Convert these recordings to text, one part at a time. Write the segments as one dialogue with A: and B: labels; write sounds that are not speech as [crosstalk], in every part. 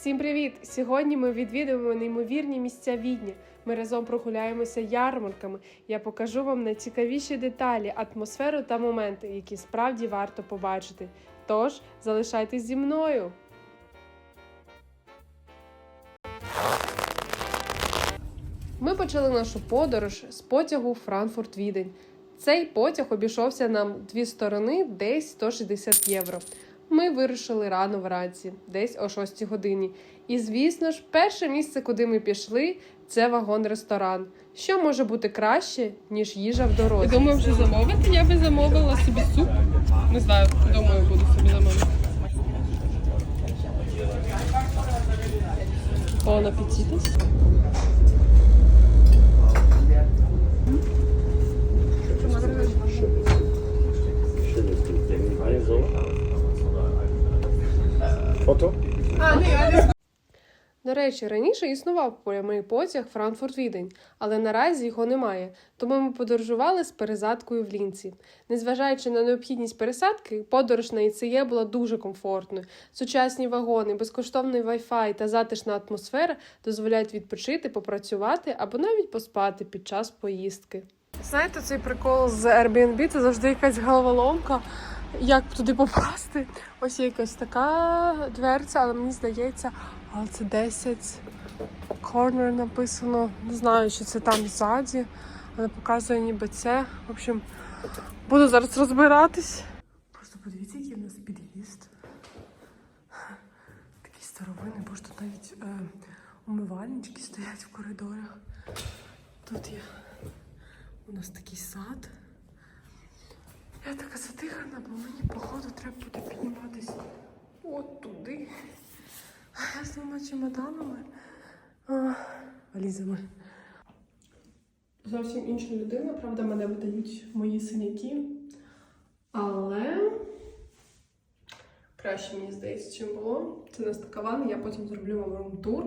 A: Всім привіт! Сьогодні ми відвідуємо неймовірні місця Відні. Ми разом прогуляємося ярмарками. Я покажу вам найцікавіші деталі, атмосферу та моменти, які справді варто побачити. Тож залишайтесь зі мною. Ми почали нашу подорож з потягу Франкфурт-Відень. Цей потяг обійшовся нам дві сторони десь 160 євро. Ми вирушили рано вранці, десь о 6 годині. І звісно ж, перше місце, куди ми пішли, це вагон-ресторан. Що може бути краще, ніж їжа в дорозі?
B: Думаю, вже замовити. Я би замовила собі суп. Не знаю, думаю, буду собі замовити. Bon апетитус.
C: Foto?
A: До речі, раніше існував прямий потяг Франкфурт-Відень, але наразі його немає, тому ми подорожували з пересадкою в лінці. Незважаючи на необхідність пересадки, подорож на ІЦЄ була дуже комфортною. Сучасні вагони, безкоштовний Wi-Fi та затишна атмосфера дозволяють відпочити, попрацювати або навіть поспати під час поїздки. Знаєте, цей прикол з Airbnb це завжди якась головоломка. Як туди попасти? Ось є якась така дверця, але мені здається, але це 10 corner написано. Не знаю, чи це там ззаді, але показує ніби це. В общем, буду зараз розбиратись. Просто подивіться, який в нас під'їзд. Такий старовинний, бо ж тут навіть е, умивальнички стоять в коридорах. Тут є у нас такий сад. Я така задихана, бо мені походу треба буде підніматись от туди. З двома чемоданами. Валізами. Зовсім інша людина, правда, мене видають мої синяки. Але краще мені здається, чим було. Це не стакаван, я потім зроблю вам рум-тур.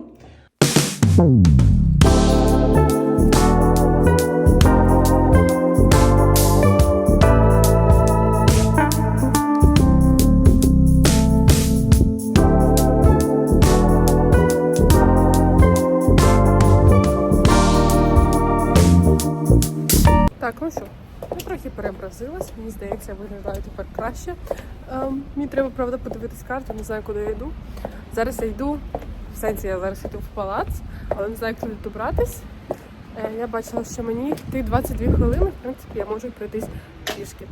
A: Переобразилась, мені здається, виглядаю тепер краще. Ем, мені треба, правда, подивитись карту, не знаю, куди я йду. Зараз я йду, в сенсі я зараз йду в палац, але не знаю, як туди добратись. Е, я бачила, що мені йти 22 хвилини, в принципі, я можу пройтись пішки.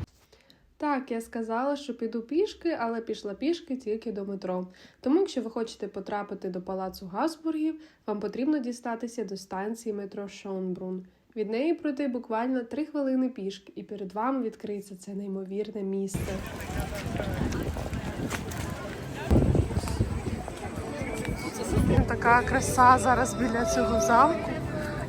A: Так, я сказала, що піду пішки, але пішла пішки тільки до метро. Тому, якщо ви хочете потрапити до палацу Гасбургів, вам потрібно дістатися до станції метро Шонбрун. Від неї пройти буквально 3 хвилини пішки, і перед вами відкриється це неймовірне місце. Така краса зараз біля цього замку.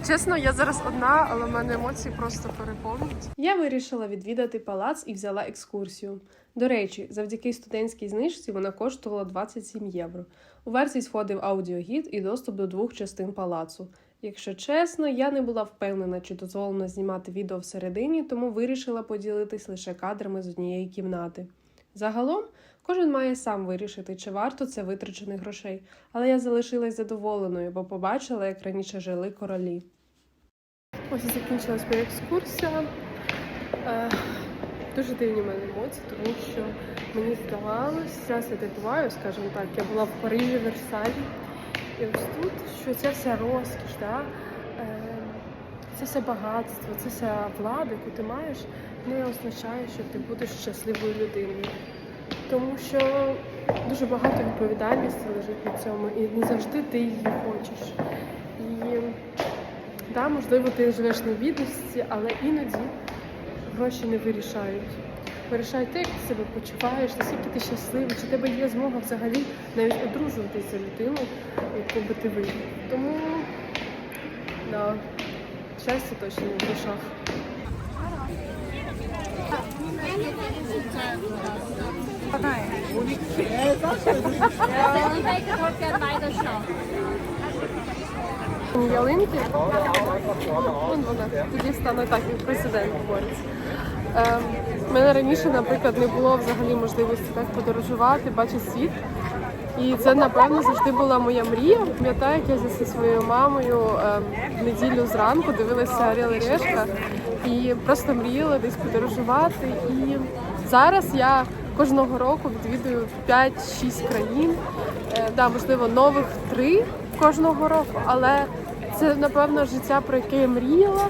A: Чесно, я зараз одна, але в мене емоції просто переповнюють. Я вирішила відвідати палац і взяла екскурсію. До речі, завдяки студентській знижці вона коштувала 27 євро. У версії входив аудіогід і доступ до двох частин палацу. Якщо чесно, я не була впевнена, чи дозволено знімати відео всередині, тому вирішила поділитись лише кадрами з однієї кімнати. Загалом, кожен має сам вирішити, чи варто це витрачених грошей, але я залишилась задоволеною, бо побачила, як раніше жили королі. Ось і закінчилась моя екскурсія. Е, дуже дивні в мене емоції, тому що мені здавалось, зараз я дивуваю, скажімо так, я була в Парижі, Версалі. І ось тут, що ця вся розкіш, да? е, це все багатство, це вся влада, яку ти маєш, не означає, що ти будеш щасливою людиною. Тому що дуже багато відповідальності лежить на цьому, і не завжди ти її хочеш. І да, можливо, ти живеш на бідності, але іноді гроші не вирішають. Вирішає те, як ти себе почуваєш, наскільки ти щасливий, чи тебе є змога взагалі навіть одружуватися за людину, яку би ти вибрав. Тому да, щастя точно не в грошах. Ялинки. Вон вона. Тоді стане так, як президент говорить. Ем, У мене раніше, наприклад, не було взагалі можливості так подорожувати, бачити світ. І це, напевно, завжди була моя мрія. Пам'ятаю, як я зі своєю мамою е, в неділю зранку дивилася Орел і Решка і просто мріяла десь подорожувати. І зараз я кожного року відвідую 5-6 країн. Е, да, можливо, нових три кожного року, але це напевно життя, про яке я мріяла.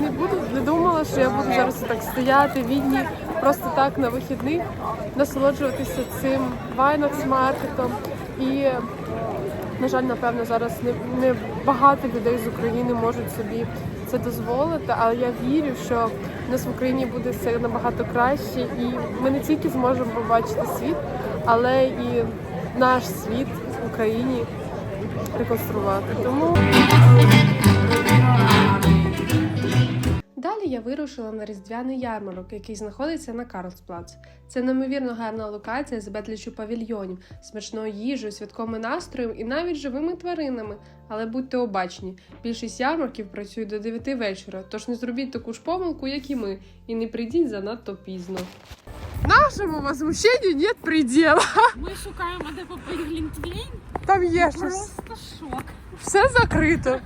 A: Не буду, не думала, що я буду зараз так стояти відні, просто так на вихідних, насолоджуватися цим вайнокс-маркетом. І, на жаль, напевно, зараз не, не багато людей з України можуть собі це дозволити, але я вірю, що в нас в Україні буде все набагато краще, і ми не тільки зможемо побачити світ, але і наш світ в Україні реконструвати. Тому я вирушила на різдвяний ярмарок, який знаходиться на Карлсплац. Це неймовірно гарна локація з безліччю павільйонів, смачною їжею, святковим настроєм і навіть живими тваринами. Але будьте обачні, більшість ярмарків працюють до 9 вечора, тож не зробіть таку ж помилку, як і ми, і не прийдіть занадто пізно. Нашому возмущенню нет предела. [laughs]
D: Ми шукаємо, де попити глінтвейн.
A: Там є
D: Просто шок.
A: Все закрито.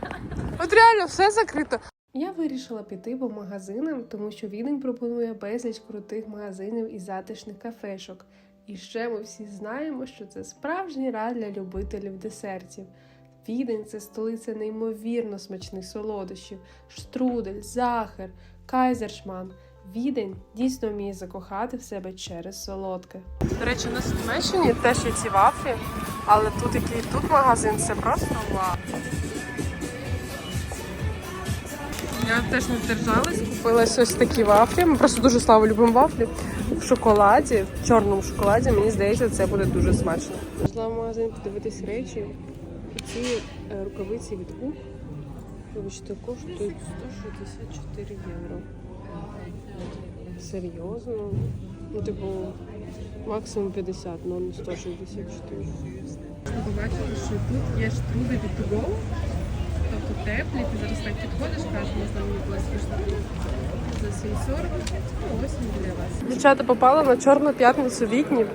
A: От реально все закрито. Я вирішила піти по магазинам, тому що Відень пропонує безліч крутих магазинів і затишних кафешок. І ще ми всі знаємо, що це справжній рай для любителів десертів. Відень це столиця неймовірно смачних солодощів, штрудель, захар, кайзершман. Відень дійсно вміє закохати в себе через солодке. До речі, у нас в Німеччині теж є ці вафлі, але тут який тут магазин, це просто вау. Я теж не здержалась, купила ось такі вафлі. Ми просто дуже славу любимо вафлі в шоколаді, в чорному шоколаді. Мені здається, це буде дуже смачно. Пішла в магазин подивитись речі. Ці е, рукавиці від У, вибачте, коштують 164 євро. Серйозно? Ну, типу, максимум 50, ну не 164. Ми побачили, що тут є штруди від Go. Тобто теплі, ти зараз так підходиш, кажеш, можна мені штуки за 7,40, ну, ось він для вас. Дівчата попала на чорну п'ятницю вікні.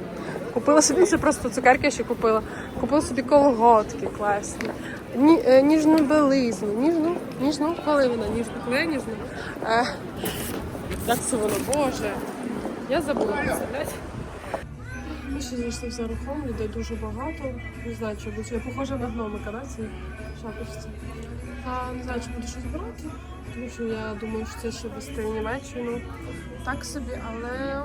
A: Купила собі це просто цукерки ще купила. Купила собі колготки класні. Ні, е, ніжну белизну, ніжну, ніжну, коли вона ніжну, коли ніжну. Е, як це воно, боже. Я забула представляти. Ми ще зайшли в зарухом, людей дуже багато. Не знаю, чи буде. Я похожа на гномика, да, цій шапочці. А, не знаю, чи буду щось брати, тому що я думаю, що це ще вести Німеччину. Так собі, але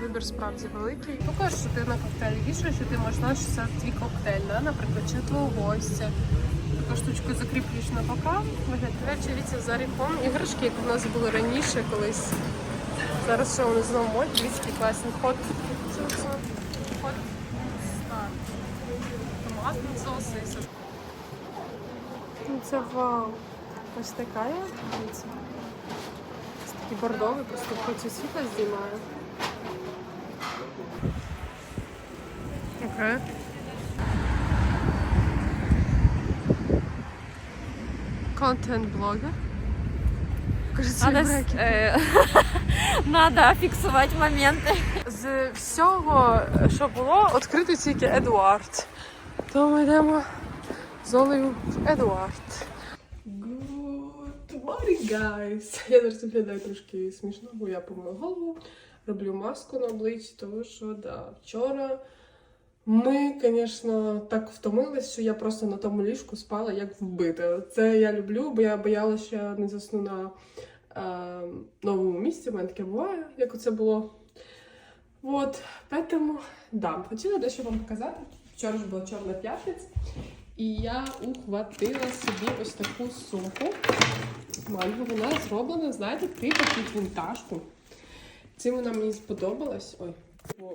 A: вибір справді великий. Також, що ти на коктейлі вішаєш, що ти можеш це твій коктейль, наприклад, чи твого гостя. Таку штучку закріплюєш на бока. Виглядає, До за ріком іграшки, як у нас були раніше колись. Зараз що вони знову модні, дивіться, класні? Хот стар. Томатний соус і все. Ну це вау. Ось така я. Дивіться. Ось такий бордовий, просто хоч і світло знімає. Окей. Контент-блогер. Кажется,
D: Надо,
A: брекет.
D: е, [laughs] надо фіксувати моменти.
A: З всього, що було, відкритий тільки Едуард. То ми йдемо з Едуард. Good morning, guys! [laughs] Я зараз виглядаю трошки смішно, бо я помила голову, роблю маску на обличчі, тому що да, вчора ми, звісно, так втомились, що я просто на тому ліжку спала як вбита. Це я люблю, бо я боялася, що я не засну на е, новому місці. У мене таке буває, як оце було. От, поэтому, да, хотіла дещо вам показати. Вчора ж була чорна п'ятниця, і я ухватила собі ось таку сумку. Манго, вона зроблена, знаєте, типу під вінтажку. Цим вона мені сподобалась. Ой,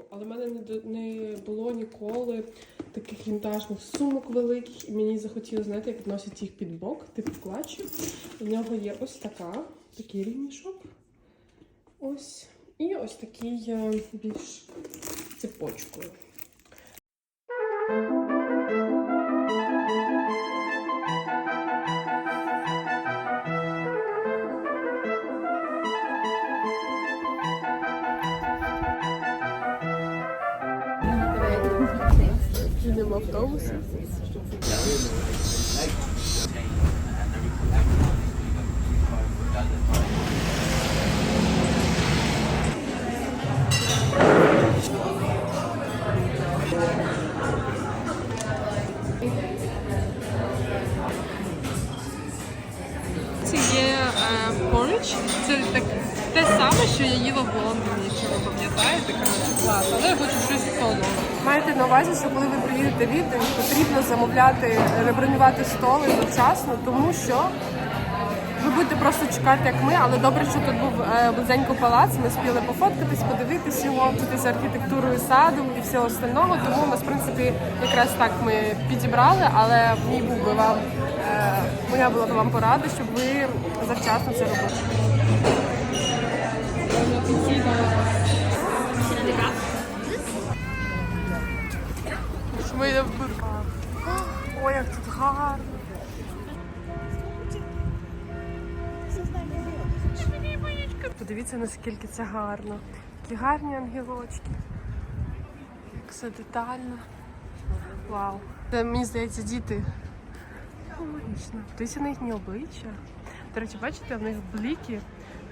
A: але в мене не, було ніколи таких вінтажних сумок великих, і мені захотілося, знаєте, як носять їх під бок, типу клатчі. У нього є ось така, такий рівнішок. Ось. І ось такий е, більш цепочкою. Їдемо автобусом.
B: Це є е, поруч. Це так те саме, що я їла в Лондоні, якщо ви пам'ятаєте. Коротше, клас. Але я хочу щось солоне.
A: Маєте на увазі, що коли ви приїдете в потрібно замовляти, бронювати столи завчасно, тому що ви будете просто чекати, як ми, але добре, що тут був е, близенько палац. Ми спіли пофоткатись, подивитись його, з архітектурою саду і всього остального. Тому у нас, в принципі, якраз так ми підібрали, але в був би вам е, моя була б вам порада, щоб ви завчасно це робили. Йдемо в Ой, як тут гарно. Подивіться, наскільки це гарно. Які гарні ангелочки. Як все детально. Вау. Це, мені здається, діти. Дивіться на їхні обличчя. До речі, бачите, в них бліки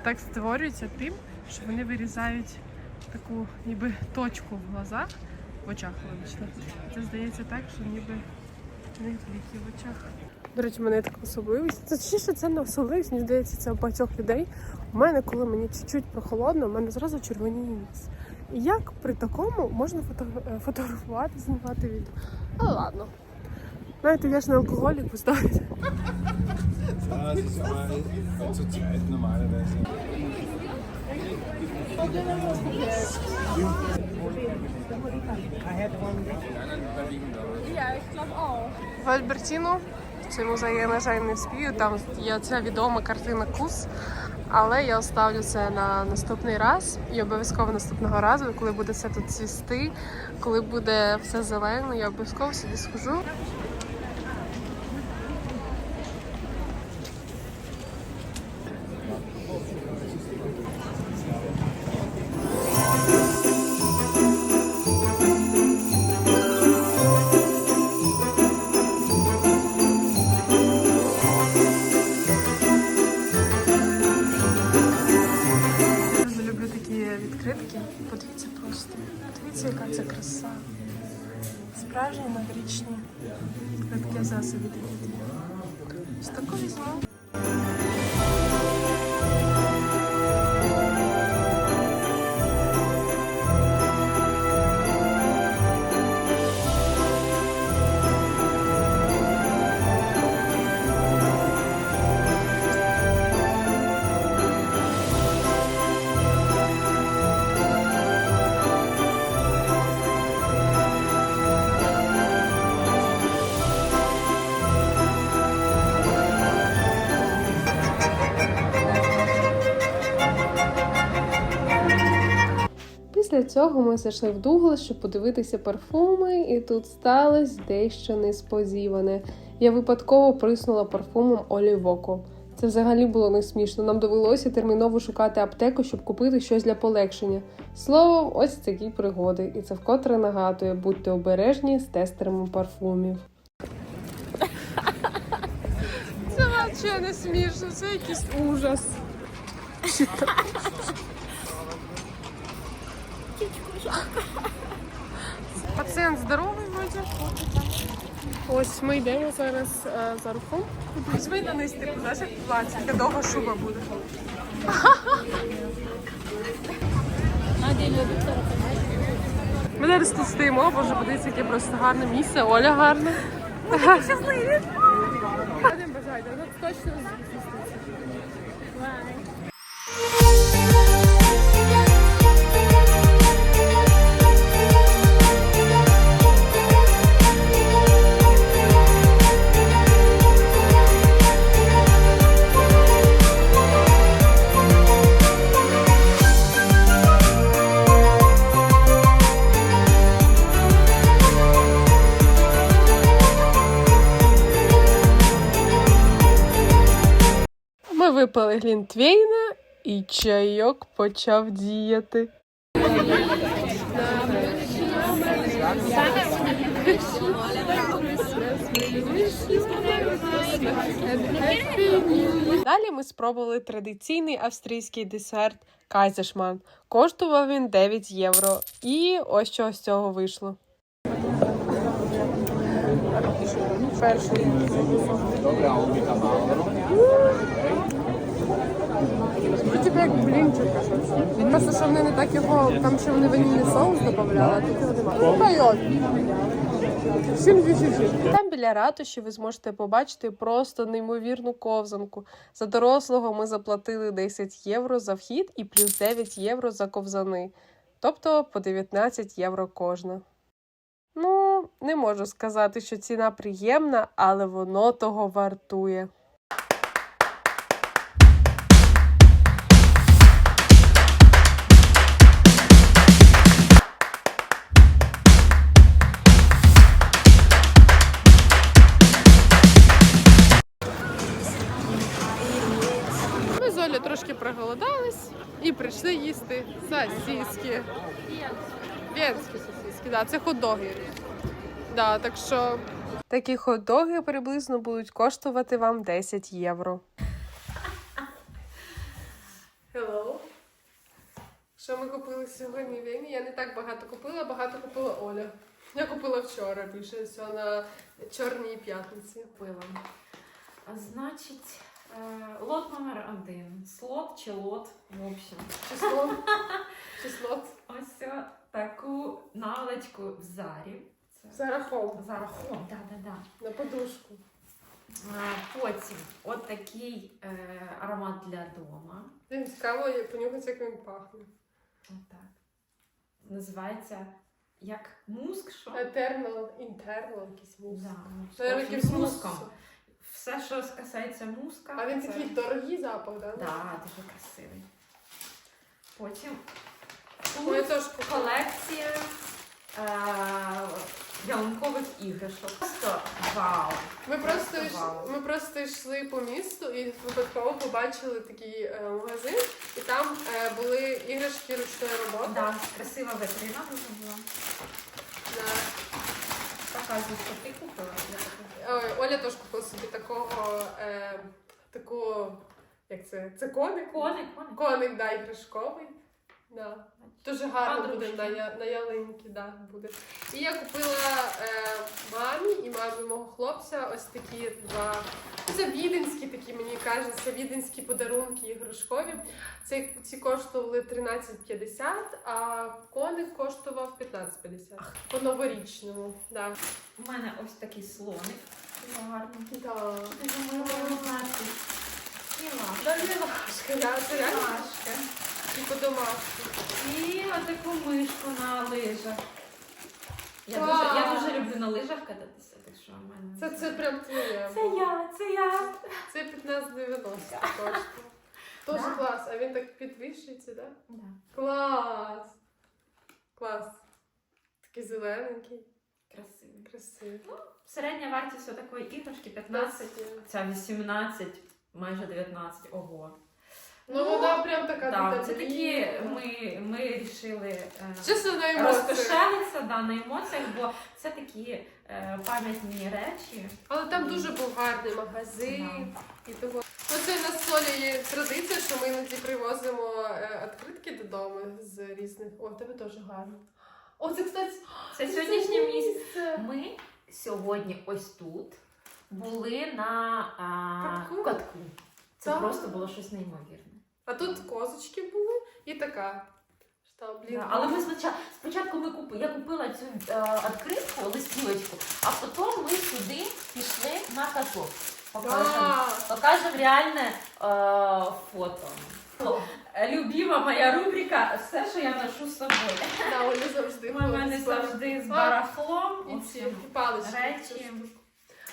A: так створюються тим, що вони вирізають таку ніби точку в глазах, в очах, вибачте. Це здається так, що ніби в них бліки в очах. До речі, в мене є така особливість. Це точніше, це не особливість, мені здається, це у багатьох людей. У мене, коли мені чуть-чуть прохолодно, у мене зразу червоніє ніс. І як при такому можна фото- е, фотографувати, знімати відео? Але ладно. Знаєте, я ж не алкоголік, поставити. В Альбертіну в цей музей я, на жаль, не вспію. Там є ця відома картина Кус. Але я оставлю це на наступний раз і обов'язково наступного разу, коли буде все тут цвісти, коли буде все зелено, я обов'язково сюди схожу. Засоби такі. Ось таку візьму. Цього ми зайшли в Дуглас, щоб подивитися парфуми, і тут сталося дещо несподіване. Я випадково приснула парфумом Олі Воко. Це взагалі було не смішно. Нам довелося терміново шукати аптеку, щоб купити щось для полегшення. Словом, ось такі пригоди, і це вкотре нагадує, будьте обережні з тестерами парфумів. Це взагалі не смішно, це якийсь ужас. Пацієнт здоровий вроді. Ось ми йдемо зараз е, за рухом. Візьми на низ, типу, знаєш, як в платі, така довга шуба буде. Ми зараз тут стоїмо, боже, подивіться, яке просто гарне місце. Оля гарна. Щасливі! бажайте, ну точно Ми випили глінтвейна і чайок почав діяти. Далі ми спробували традиційний австрійський десерт Кайзершман. Коштував він 9 євро. І ось що з цього вийшло. Перший. Ну, типу як блінчика. Просто що вони не так його, там ще вони ванільний соус додавали, а тут його немає. Ну. Там біля ратуші ви зможете побачити просто неймовірну ковзанку. За дорослого ми заплатили 10 євро за вхід і плюс 9 євро за ковзани. Тобто по 19 євро кожна. Ну, не можу сказати, що ціна приємна, але воно того вартує. І прийшли їсти сосиски. Венські сосиски, да, це хот-доги. Да, так що такі хот-доги приблизно будуть коштувати вам 10 євро. Hello. Що ми купили сьогодні в Вені? Я не так багато купила, багато купила Оля. Я купила вчора більше всього на чорній п'ятниці.
D: Купила. А, Значить, лот номер один. Слот чи лот, в общем.
A: Число. [laughs] Число.
D: Ось таку наволочку в зарі.
A: Зарахом.
D: зарахом, да, да, да.
A: На подушку.
D: А, потім от такий е, аромат для дома.
A: Він цікаво я понюхати, як він пахне.
D: Отак. Називається як муск, що?
A: Eternal, internal якийсь муск.
D: Да, муск.
A: Це
D: В
A: якийсь муск.
D: муском. Все, що касається муска.
A: А він
D: це-
A: такий дорогий запах, да?
D: Да, дуже красивий. Потім
A: Ну,
D: тут
A: теж
D: колекція е, ялинкових іграшок. Просто вау!
A: Ми просто,
D: Просто вау.
A: ми просто йшли по місту і випадково побачили такий е, магазин, і там е, були іграшки ручної роботи.
D: Да, красива витрина дуже була.
A: Да.
D: Показуй, що ти купила.
A: Ой, Оля теж купила собі такого, е, таку, як це, це коник?
D: Коник, коник.
A: Коник, да, іграшковий. Да. Дуже гарно буде на, я- на ялинки, да, буде. І я купила е, мамі і мамі мого хлопця ось такі два. Це віденські такі, мені кажеться, віденські подарунки іграшкові. Це, ці коштували 13,50, а коник коштував 15,50. По новорічному. Да.
D: У мене ось такий слоник. Дуже гарний.
A: Да.
D: Дуже мило знати.
A: Да, да, це реально І по-домашньому.
D: І отаку мишку на лижах. Я дуже, я дуже люблю на лижах кататися, так що в мене.
A: Це, це прям твоє.
D: Це я, це я.
A: Це 15,90 коштує. Тоже
D: Да.
A: клас, а він так підвищується, так? Да?
D: Да.
A: Клас! Клас. Такий зелененький,
D: Красивий.
A: красивий.
D: Середня вартість отакої іграшки 15, ця 18, майже 19. Ого.
A: Ну вона прям така
D: Так, це такі ми, ми рішили е,
A: Чисто на емоції.
D: розкошелитися да, на емоціях, бо це такі е, пам'ятні речі.
A: Але там дуже був гарний магазин і того. Ну, це на солі є традиція, що ми іноді привозимо е, відкритки додому з різних. О, в тебе теж гарно. О, це, кстати,
D: Це сьогоднішнє місце.
A: місце.
D: Ми сьогодні ось тут були на а,
A: Катку?
D: катку. Це
A: Так.
D: просто було щось неймовірне.
A: А тут козочки були і така. Що, блін,
D: Да, але ми спочатку, спочатку ми купи, я купила цю е, відкритку, листівочку, а потім ми сюди пішли на каток. Покажемо, реальне е, фото. То, Любима моя рубрика Все, що я ношу з собою.
A: Да, завжди
D: У мене завжди з барахлом.
A: І ці
D: речі.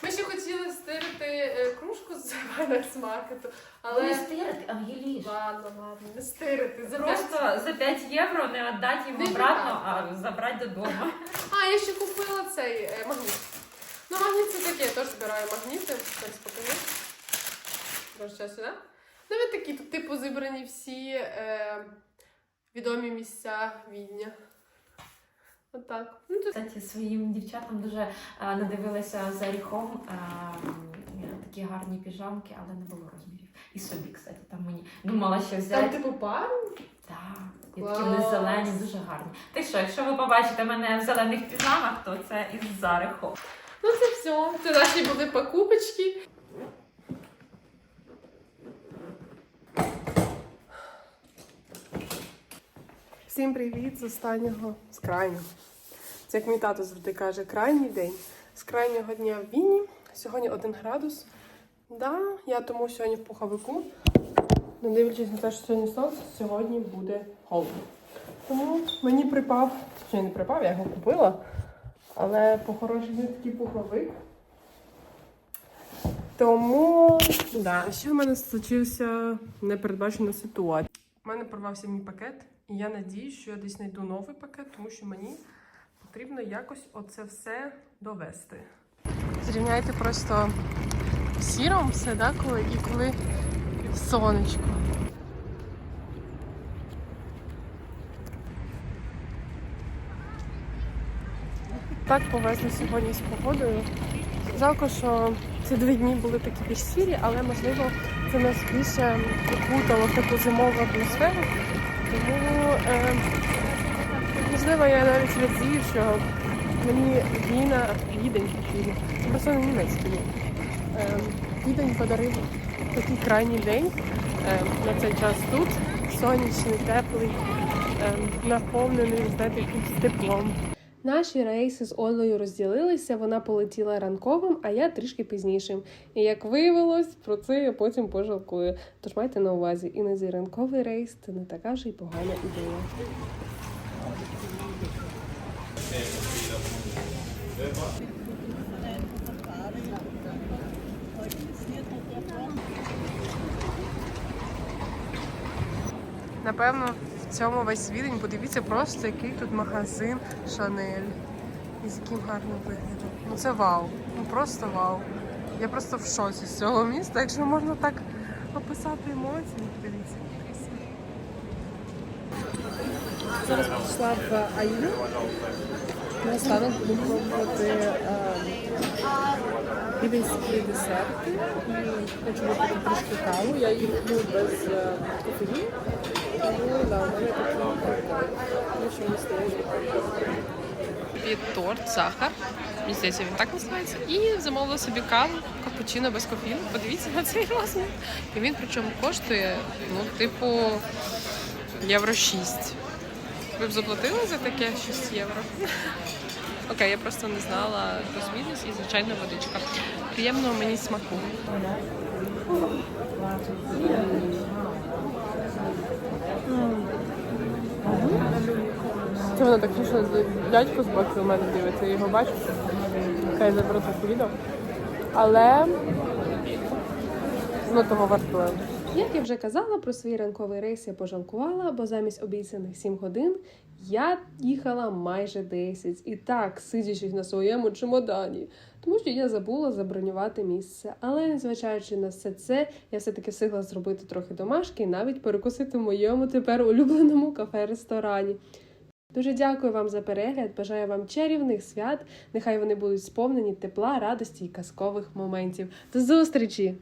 A: Ми ще хотіли стирити е, кружку з маркету,
D: Але
A: але
D: стирити, Ангеліш.
A: ладно, ладно, не стирити. За
D: Просто за 5 євро не віддати їм
A: Не
D: обратно, а забрати додому. [laughs]
A: А, я ще купила цей е, магніт. Ну, магніт це таке, я теж збираю магніти. Зараз покажу. Зараз сюди. Ну, ви такі, тут, типу, зібрані всі е, відомі місця Відня. Отак. Ну,
D: Кстати, своїм дівчатам дуже е, надивилася за ріхом е, такі гарні піжамки, але не було розмірів. І собі, кстати, там мені думала, що
A: там,
D: взяти.
A: типу, пар.
D: Так, і такі вони зелені, дуже гарні. Так що, якщо ви побачите мене в зелених піжамах, то це із Зарихо.
A: Ну це все. Це наші були покупочки. Всім привіт з останнього, з крайнього. Це як мій тато завжди каже, крайній день. З крайнього дня в Віні. Сьогодні 1 градус. Да, я тому сьогодні в пуховику. Не дивлячись на те, що сьогодні сонце, сьогодні буде холодно. Тому мені припав, чи не припав, я його купила. Але по-хорошому такий пуховик. Тому, да, ще в мене случився непередбачена ситуація. У мене порвався мій пакет, і я надію, що я десь знайду новий пакет, тому що мені потрібно якось оце все довести. Зрівняйте просто сіром все, да, коли і коли сонечко. Так повезли сьогодні з погодою. Жалко, що ці дві дні були такі більш сірі, але можливо це нас більше окутало в таку зимову атмосферу. Тому е, можливо я навіть радію, що мені Віна, відень, Відень, це просто не німецький. Е, відень подарив такий крайній день е, на цей час тут. Сонячний, теплий, е, наповнений знаєте, якимось теплом. Наші рейси з Олею розділилися. Вона полетіла ранковим, а я трішки пізнішим. І як виявилось, про це я потім пожалкую. Тож майте на увазі, іноді ранковий рейс це не така вже й погана ідея. Напевно, цьому весь відень. Подивіться просто, який тут магазин Шанель. І з яким гарним виглядом. Ну це вау. Ну просто вау. Я просто в шоці з цього міста. Якщо можна так описати емоції, дивіться. Зараз прийшла в. На станок буду пробувати віденські десерти. І хочу випити трішки каву. Я їх п'ю без е, кофеїну. Тому да, у мене такий прикол. Ну, що не стоїть. Під торт, сахар. Мені здається, він так називається. І замовила собі каву, капучино без кофеїну. Подивіться на цей розмір. І він причому коштує, ну, типу, євро 6. Ви б заплатили за таке 6 євро? Окей, я просто не знала розмірність і звичайно водичка. Приємного мені смаку. Це вона так що дядько з боку у мене дивиться, я його бачу. Хай заберу це відео. Але ну того вартує. Як я вже казала про свій ранковий рейс, я пожалкувала, бо замість обіцяних 7 годин я їхала майже 10. І так, сидячи на своєму чемодані, тому що я забула забронювати місце. Але незважаючи на все це, я все-таки встигла зробити трохи домашки і навіть перекусити в моєму тепер улюбленому кафе-ресторані. Дуже дякую вам за перегляд. Бажаю вам чарівних свят. Нехай вони будуть сповнені тепла, радості і казкових моментів. До зустрічі!